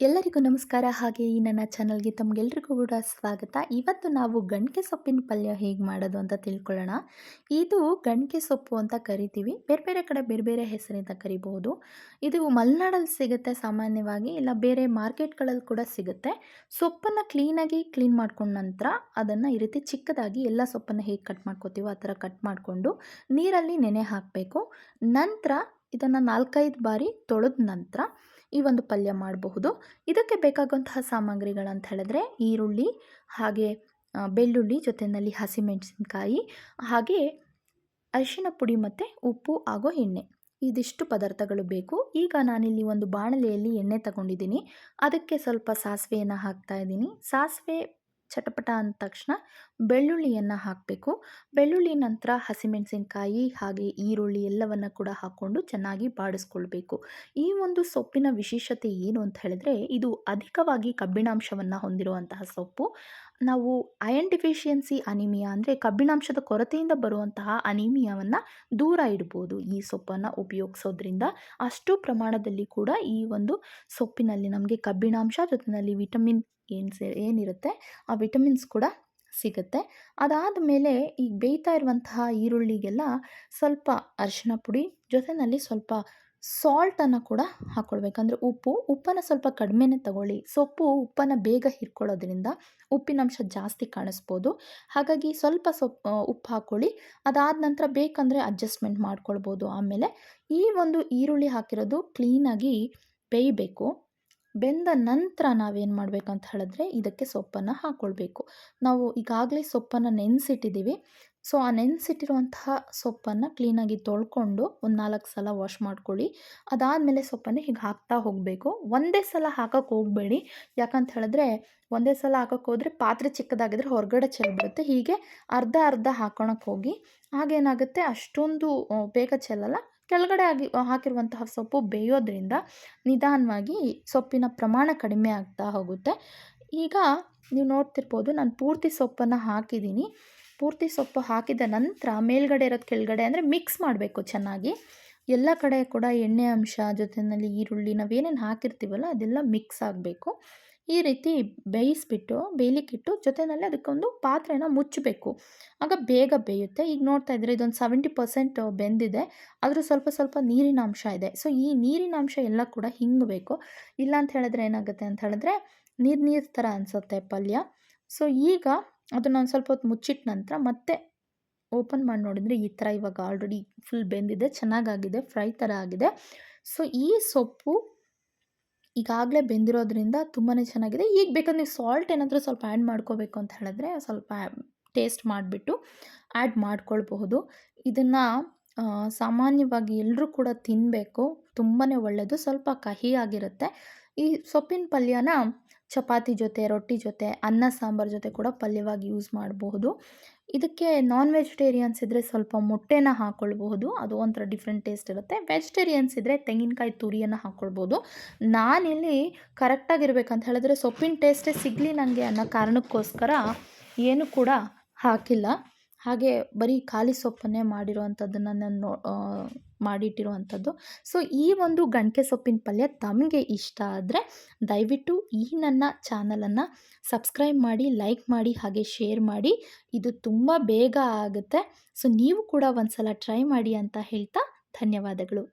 ಎಲ್ಲರಿಗೂ ನಮಸ್ಕಾರ. ಹಾಗೆ ಈ ನನ್ನ ಚಾನಲ್ಗೆ ತಮಗೆಲ್ರಿಗೂ ಕೂಡ ಸ್ವಾಗತ. ಇವತ್ತು ನಾವು ಗಣಕೆ ಸೊಪ್ಪಿನ ಪಲ್ಯ ಹೇಗೆ ಮಾಡೋದು ಅಂತ ತಿಳ್ಕೊಳ್ಳೋಣ. ಇದು ಗಣಕೆ ಸೊಪ್ಪು ಅಂತ ಕರಿತೀವಿ. ಬೇರೆ ಬೇರೆ ಕಡೆ ಬೇರೆ ಬೇರೆ ಹೆಸರಿಂದ ಕರಿಬಹುದು ಇದು ಮಲೆನಾಡಲ್ಲಿ ಸಿಗುತ್ತೆ ಸಾಮಾನ್ಯವಾಗಿ, ಇಲ್ಲ ಬೇರೆ ಮಾರ್ಕೆಟ್ಗಳಲ್ಲಿ ಕೂಡ ಸಿಗುತ್ತೆ. ಸೊಪ್ಪನ್ನು ಕ್ಲೀನಾಗಿ ಕ್ಲೀನ್ ಮಾಡ್ಕೊಂಡ ನಂತರ ಅದನ್ನು ಈ ರೀತಿ ಚಿಕ್ಕದಾಗಿ ಎಲ್ಲ ಸೊಪ್ಪನ್ನು ಹೇಗೆ ಕಟ್ ಮಾಡ್ಕೋತೀವೋ ಆ ಥರ ಕಟ್ ಮಾಡಿಕೊಂಡು ನೀರಲ್ಲಿ ನೆನೆ ಹಾಕಬೇಕು. ನಂತರ ಇದನ್ನು ನಾಲ್ಕೈದು ಬಾರಿ ತೊಳೆದ ನಂತರ ಈ ಒಂದು ಪಲ್ಯ ಮಾಡಬಹುದು. ಇದಕ್ಕೆ ಬೇಕಾಗುವಂತಹ ಸಾಮಗ್ರಿಗಳಂತ ಹೇಳಿದ್ರೆ ಈರುಳ್ಳಿ, ಹಾಗೆ ಬೆಳ್ಳುಳ್ಳಿ ಜೊತೆಯಲ್ಲಿ ಹಸಿಮೆಣಸಿನ್ಕಾಯಿ, ಹಾಗೆ ಅರಿಶಿನ ಪುಡಿ ಮತ್ತು ಉಪ್ಪು ಹಾಗೂ ಎಣ್ಣೆ. ಇದಿಷ್ಟು ಪದಾರ್ಥಗಳು ಬೇಕು. ಈಗ ನಾನಿಲ್ಲಿ ಒಂದು ಬಾಣಲೆಯಲ್ಲಿ ಎಣ್ಣೆ ತಗೊಂಡಿದ್ದೀನಿ. ಅದಕ್ಕೆ ಸ್ವಲ್ಪ ಸಾಸಿವೆಯನ್ನು ಹಾಕ್ತಾ ಇದ್ದೀನಿ. ಸಾಸಿವೆ ಚಟಪಟ ಅಂದ ತಕ್ಷಣ ಬೆಳ್ಳುಳ್ಳಿಯನ್ನು ಹಾಕಬೇಕು. ಬೆಳ್ಳುಳ್ಳಿ ನಂತರ ಹಸಿಮೆಣಸಿನ್ಕಾಯಿ ಹಾಗೆ ಈರುಳ್ಳಿ ಎಲ್ಲವನ್ನು ಕೂಡ ಹಾಕ್ಕೊಂಡು ಚೆನ್ನಾಗಿ ಬಾಡಿಸ್ಕೊಳ್ಬೇಕು. ಈ ಒಂದು ಸೊಪ್ಪಿನ ವಿಶೇಷತೆ ಏನು ಅಂತ ಹೇಳಿದ್ರೆ ಇದು ಅಧಿಕವಾಗಿ ಕಬ್ಬಿಣಾಂಶವನ್ನು ಹೊಂದಿರುವಂತಹ ಸೊಪ್ಪು. ನಾವು ಅಯನ್ ಡಿಫಿಷಿಯನ್ಸಿ ಅನಿಮಿಯಾ ಅಂದರೆ ಕಬ್ಬಿಣಾಂಶದ ಕೊರತೆಯಿಂದ ಬರುವಂತಹ ಅನಿಮಿಯಾವನ್ನು ದೂರ ಇಡ್ಬೋದು ಈ ಸೊಪ್ಪನ್ನು ಉಪಯೋಗಿಸೋದ್ರಿಂದ. ಅಷ್ಟು ಪ್ರಮಾಣದಲ್ಲಿ ಕೂಡ ಈ ಒಂದು ಸೊಪ್ಪಿನಲ್ಲಿ ನಮಗೆ ಕಬ್ಬಿಣಾಂಶ ಜೊತೆಯಲ್ಲಿ ವಿಟಮಿನ್ ಏನು ಸೇ, ಏನಿರುತ್ತೆ? ಆ ವಿಟಮಿನ್ಸ್ ಕೂಡ ಸಿಗುತ್ತೆ. ಅದಾದ ಮೇಲೆ ಈಗ ಬೇಯ್ತಾ ಇರುವಂತಹ ಈರುಳ್ಳಿಗೆಲ್ಲ ಸ್ವಲ್ಪ ಅರಿಶಿನ ಪುಡಿ ಜೊತೆಯಲ್ಲಿ ಸ್ವಲ್ಪ ಸಾಲ್ಟನ್ನು ಕೂಡ ಹಾಕ್ಕೊಳ್ಬೇಕಂದ್ರೆ ಉಪ್ಪು, ಉಪ್ಪನ್ನು ಸ್ವಲ್ಪ ಕಡಿಮೆನೇ ತಗೊಳ್ಳಿ. ಸೊಪ್ಪು, ಉಪ್ಪನ್ನು ಬೇಗ ಹಿರ್ಕೊಳ್ಳೋದ್ರಿಂದ ಉಪ್ಪಿನಂಶ ಜಾಸ್ತಿ ಕಾಣಿಸ್ಬೋದು. ಹಾಗಾಗಿ ಸ್ವಲ್ಪ ಸೊಪ್ಪು ಉಪ್ಪು ಹಾಕ್ಕೊಳ್ಳಿ ಅದಾದ ನಂತರ ಬೇಕಂದರೆ ಅಡ್ಜಸ್ಟ್ಮೆಂಟ್ ಮಾಡ್ಕೊಳ್ಬೋದು. ಆಮೇಲೆ ಈ ಒಂದು ಈರುಳ್ಳಿ ಹಾಕಿರೋದು ಕ್ಲೀನಾಗಿ ಬೇಯಬೇಕು. ಬೆಂದ ನಂತರ ನಾವೇನು ಅಂತ ಹೇಳಿದ್ರೆ ಇದಕ್ಕೆ ಸೊಪ್ಪನ್ನು ಹಾಕ್ಕೊಳ್ಬೇಕು ನಾವು ಈಗಾಗಲೇ ಸೊಪ್ಪನ್ನು ನೆನೆಸಿಟ್ಟಿದ್ದೀವಿ ಸೊ, ಆ ನೆನೆಸಿಟ್ಟಿರುವಂತಹ ಸೊಪ್ಪನ್ನು ಕ್ಲೀನಾಗಿ ತೊಳ್ಕೊಂಡು ಒಂದು ನಾಲ್ಕು ಸಲ ವಾಶ್ ಮಾಡ್ಕೊಳ್ಳಿ. ಅದಾದಮೇಲೆ ಸೊಪ್ಪನ್ನು ಹೀಗೆ ಹಾಕ್ತಾ ಹೋಗಬೇಕು. ಒಂದೇ ಸಲ ಹಾಕೋಕ್ಕೆ ಹೋಗಬೇಡಿ. ಯಾಕಂತ ಹೇಳಿದ್ರೆ ಒಂದೇ ಸಲ ಹಾಕೋಕ್ಕೆ ಹೋದರೆ ಪಾತ್ರೆ ಚಿಕ್ಕದಾಗಿದ್ರೆ ಹೊರಗಡೆ ಚೆಲ್ಬಿಡುತ್ತೆ ಹೀಗೆ ಅರ್ಧ ಅರ್ಧ ಹಾಕೋಣಕ್ಕೆ ಹೋಗಿ. ಆಗೇನಾಗುತ್ತೆ ಅಷ್ಟೊಂದು ಬೇಗ ಚೆಲ್ಲಲ್ಲ. ಕೆಳಗಡೆ ಆಗಿ ಹಾಕಿರುವಂತಹ ಸೊಪ್ಪು ಬೇಯೋದ್ರಿಂದ ನಿಧಾನವಾಗಿ ಸೊಪ್ಪಿನ ಪ್ರಮಾಣ ಕಡಿಮೆ ಆಗ್ತಾ ಹೋಗುತ್ತೆ. ಈಗ ನೀವು ನೋಡ್ತಿರ್ಬೋದು, ನಾನು ಪೂರ್ತಿ ಸೊಪ್ಪನ್ನು ಹಾಕಿದ್ದೀನಿ. ಪೂರ್ತಿ ಸೊಪ್ಪು ಹಾಕಿದ ನಂತರ ಮೇಲ್ಗಡೆ ಇರೋದು ಕೆಳಗಡೆ ಅಂದರೆ ಮಿಕ್ಸ್ ಮಾಡಬೇಕು ಚೆನ್ನಾಗಿ. ಎಲ್ಲ ಕಡೆ ಕೂಡ ಎಣ್ಣೆ ಅಂಶ ಜೊತೆಯಲ್ಲಿ ಈರುಳ್ಳಿ ನಾವೇನೇನು ಹಾಕಿರ್ತೀವಲ್ಲ, ಅದೆಲ್ಲ ಮಿಕ್ಸ್ ಆಗಬೇಕು. ಈ ರೀತಿ ಬೇಯಿಸ್ಬಿಟ್ಟು ಬೇಯಲಿಕ್ಕಿಟ್ಟು ಜೊತೆಯಲ್ಲಿ ಅದಕ್ಕೊಂದು ಪಾತ್ರೆನ ಮುಚ್ಚಬೇಕು. ಆಗ ಬೇಗ ಬೇಯುತ್ತೆ. ಈಗ ನೋಡ್ತಾ ಇದ್ದರೆ ಇದೊಂದು ಸೆವೆಂಟಿ ಪರ್ಸೆಂಟ್ ಬೆಂದಿದೆ. ಆದರೂ ಸ್ವಲ್ಪ ಸ್ವಲ್ಪ ನೀರಿನ ಅಂಶ ಇದೆ. ಸೊ ಈ ನೀರಿನ ಅಂಶ ಎಲ್ಲ ಕೂಡ ಹಿಂಗಬೇಕು ಇಲ್ಲ ಅಂತ ಹೇಳಿದ್ರೆ ಏನಾಗುತ್ತೆ ಅಂತ ಹೇಳಿದ್ರೆ ನೀರು ನೀರು ಥರ ಅನಿಸುತ್ತೆ ಪಲ್ಯ. ಸೊ ಈಗ ಅದನ್ನು ಒಂದು ಸ್ವಲ್ಪ ಹೊತ್ತು ಮುಚ್ಚಿಟ್ಟ ನಂತರ ಮತ್ತೆ ಓಪನ್ ಮಾಡಿ ನೋಡಿದರೆ ಈ ಥರ ಇವಾಗ ಆಲ್ರೆಡಿ ಫುಲ್ ಬೆಂದಿದೆ. ಚೆನ್ನಾಗಾಗಿದೆ. ಫ್ರೈ ಥರ ಆಗಿದೆ. ಸೊ ಈ ಸೊಪ್ಪು ಈಗಾಗಲೇ ಬೆಂದಿರೋದ್ರಿಂದ ತುಂಬಾ ಚೆನ್ನಾಗಿದೆ. ಈಗ ಬೇಕಂದ್ರೆ ನೀವು ಸಾಲ್ಟ್ ಏನಾದರೂ ಸ್ವಲ್ಪ ಆ್ಯಡ್ ಮಾಡ್ಕೋಬೇಕು ಅಂತ ಹೇಳಿದ್ರೆ ಸ್ವಲ್ಪ ಟೇಸ್ಟ್ ಮಾಡಿಬಿಟ್ಟು ಆ್ಯಡ್ ಮಾಡ್ಕೊಳ್ಬಹುದು. ಇದನ್ನು ಸಾಮಾನ್ಯವಾಗಿ ಎಲ್ಲರೂ ಕೂಡ ತಿನ್ನಬೇಕು ತುಂಬಾ ಒಳ್ಳೆಯದು ಸ್ವಲ್ಪ ಕಹಿಯಾಗಿರುತ್ತೆ ಈ ಸೊಪ್ಪಿನ ಪಲ್ಯನ ಚಪಾತಿ ಜೊತೆ, ರೊಟ್ಟಿ ಜೊತೆ, ಅನ್ನ, ಸಾಂಬಾರು ಜೊತೆ ಕೂಡ ಪಲ್ಯವಾಗಿ ಯೂಸ್ ಮಾಡಬಹುದು. ಇದಕ್ಕೆ ನಾನ್ ವೆಜಿಟೇರಿಯನ್ಸ್ ಇದ್ದರೆ ಸ್ವಲ್ಪ ಮೊಟ್ಟೆನ ಹಾಕ್ಕೊಳ್ಬಹುದು ಅದು ಒಂಥರ ಡಿಫ್ರೆಂಟ್ ಟೇಸ್ಟ್ ಇರುತ್ತೆ. ವೆಜಿಟೇರಿಯನ್ಸ್ ಇದ್ದರೆ ತೆಂಗಿನಕಾಯಿ ತುರಿಯನ್ನು ಹಾಕ್ಕೊಳ್ಬೋದು ನಾನಿಲ್ಲಿ ಕರೆಕ್ಟಾಗಿರ್ಬೇಕಂತ ಹೇಳಿದ್ರೆ ಸೊಪ್ಪಿನ ಟೇಸ್ಟೇ ಸಿಗಲಿ ನನಗೆ ಅನ್ನೋ ಕಾರಣಕ್ಕೋಸ್ಕರ ಏನು ಕೂಡ ಹಾಕಿಲ್ಲ. ಹಾಗೆ ಬರೀ ಖಾಲಿ ಸೊಪ್ಪನ್ನೇ ಮಾಡಿರುವಂಥದ್ದನ್ನು ನಾನು ನೋ ಮಾಡಿಟ್ಟಿರುವಂಥದ್ದು. ಸೊ, ಈ ಒಂದು ಗಂಟೆ ಸೊಪ್ಪಿನ ಪಲ್ಯ ತಮಗೆ ಇಷ್ಟ ಆದರೆ ದಯವಿಟ್ಟು ಈ ನನ್ನ ಚಾನಲನ್ನು ಸಬ್ಸ್ಕ್ರೈಬ್ ಮಾಡಿ, ಲೈಕ್ ಮಾಡಿ, ಹಾಗೆ ಶೇರ್ ಮಾಡಿ. ಇದು ತುಂಬ ಬೇಗ ಆಗುತ್ತೆ. ಸೊ, ನೀವು ಕೂಡ ಒಂದು ಸಲ ಟ್ರೈ ಮಾಡಿ ಅಂತ ಹೇಳ್ತಾ ಧನ್ಯವಾದಗಳು.